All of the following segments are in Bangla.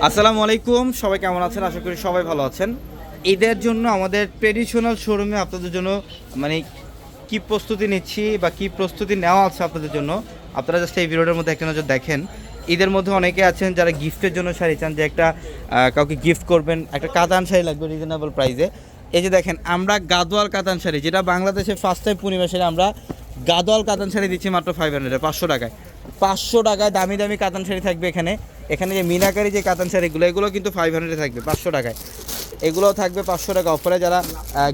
আসসালামু আলাইকুম, সবাই কেমন আছেন? আশা করি সবাই ভালো আছেন। ঈদের জন্য আমাদের ট্রেডিশনাল শোরুমে আপনাদের জন্য মানে কি প্রস্তুতি নিচ্ছি বা কি প্রস্তুতি নেওয়া আছে আপনাদের জন্য, আপনারা জাস্ট এই ভিডিওটার মধ্যে একটা নজর দেখেন। ঈদের মধ্যে অনেকে আছেন যারা গিফটের জন্য শাড়ি চান, যে একটা কাউকে গিফট করবেন, একটা কাতান শাড়ি লাগবে রিজনেবল প্রাইসে এই যে দেখেন, আমরা গাদোয়াল কাতান শাড়ি, যেটা বাংলাদেশে ফার্স্ট টাইম পূর্ণিমাসে আমরা গাদোয়াল কাতান শাড়ি দিচ্ছি মাত্র ফাইভ হান্ড্রেডে পাঁচশো টাকায়। পাঁচশো টাকায় দামি দামি কাতান শাড়ি থাকবে এখানে। এখানে যে মিনাকারি যে কাতান শাড়িগুলো এগুলো কিন্তু ফাইভ হান্ড্রেডে থাকবে, পাঁচশো টাকায়। এগুলোও থাকবে পাঁচশো টাকা। অফারে যারা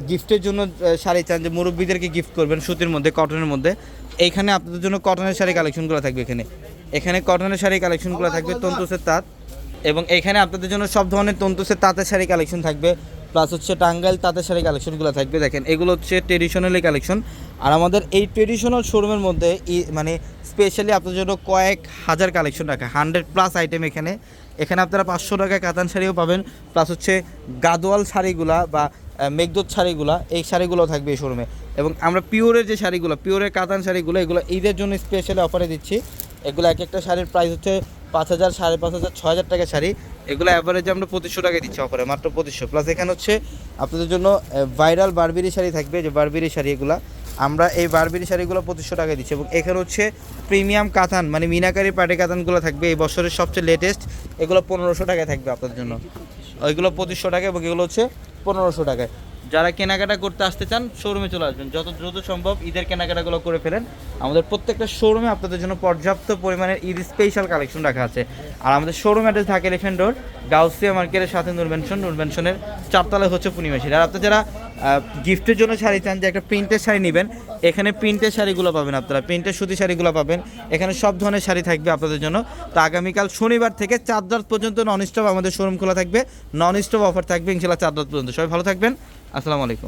গিফটের জন্য শাড়ি চান, যে মুরব্বীদেরকে গিফট করবেন সুতির মধ্যে কটনের মধ্যে, এইখানে আপনাদের জন্য কটনের শাড়ি কালেকশনগুলো থাকবে এখানে। এখানে কটনের শাড়ি কালেকশনগুলো থাকবে তন্তুসের তাঁত, এবং এখানে আপনাদের জন্য সব ধরনের তন্তুসের তাঁতের শাড়ি কালেকশন থাকবে। প্লাস হচ্ছে টাঙ্গাইল, তাঁতের শাড়ি কালেকশনগুলো থাকবে। দেখেন, এগুলো হচ্ছে ট্রেডিশনালি কালেকশন আর আমাদের এই ট্রেডিশনাল শোরুমের মধ্যে মানে স্পেশালি আপনাদের জন্য কয়েক হাজার কালেকশন রাখা। হান্ড্রেড প্লাস আইটেম এখানে। এখানে আপনারা পাঁচশো টাকায় কাতান শাড়িও পাবেন। প্লাস হচ্ছে গাদোয়াল শাড়িগুলা বা মেঘদূত শাড়িগুলা, এই শাড়িগুলো থাকবে এই শোরুমে এবং আমরা পিওরের যে শাড়িগুলো, পিওরের কাতান শাড়িগুলো, এগুলো ঈদের জন্য স্পেশালি অফারে দিচ্ছি। এগুলো এক একটা শাড়ির প্রাইস হচ্ছে পাঁচ হাজার, সাড়ে পাঁচ হাজার ছ হাজার টাকা শাড়ি। এগুলো অ্যাভারেজে আমরা পঁচিশশো টাকায় দিচ্ছি অফারে মাত্র পঁচিশশো। প্লাস এখানে হচ্ছে আপনাদের জন্য ভাইরাল বারবেরি শাড়ি থাকবে যে বারবেরি শাড়ি এগুলো। আমরা এই বারবেরি শাড়িগুলো পঁচিশশো টাকায় দিচ্ছি এবং এখানে হচ্ছে প্রিমিয়াম কাতান মানে মিনাকারি পাটে কাতানগুলো থাকবে। এই বছরের সবচেয়ে লেটেস্ট এগুলো পনেরোশো টাকায় থাকবে আপনাদের জন্য। ওইগুলো পঁচিশশো টাকা এবং এগুলো হচ্ছে পনেরোশো টাকায়। যারা কেনাকাটা করতে আসতে চান শোরুমে চলে আসবেন। যত দ্রুত সম্ভব ঈদের কেনাকাটাগুলো করে ফেলেন। আমাদের প্রত্যেকটা শোরুমে আপনাদের জন্য পর্যাপ্ত পরিমাণের ঈদ স্পেশাল কালেকশন রাখা আছে। আর আমাদের শোরুম অ্যাড্রেস থাকে এলিফেন্ট রোড গাউসিয়া মার্কেটের সাথে নুরবেনশন। নুরবেনশনের চারতলায় হচ্ছে পূর্ণিমাশির আর আপনারা যারা গিফটের জন্য শাড়ি চান যে একটা প্রিন্টের শাড়ি নেবেন, এখানে প্রিন্টের শাড়িগুলো পাবেন আপনারা, প্রিন্টের সুতি শাড়িগুলো পাবেন, এখানে সব ধরনের শাড়ি থাকবে আপনাদের জন্য। তো আগামীকাল শনিবার থেকে চার রাত পর্যন্ত নন স্টপ আমাদের শোরুম খোলা থাকবে নন স্টপ অফার থাকবে, ইনশাল্লাহ চার রাত পর্যন্ত। সবাই ভালো থাকবেন, আসসালামু আলাইকুম।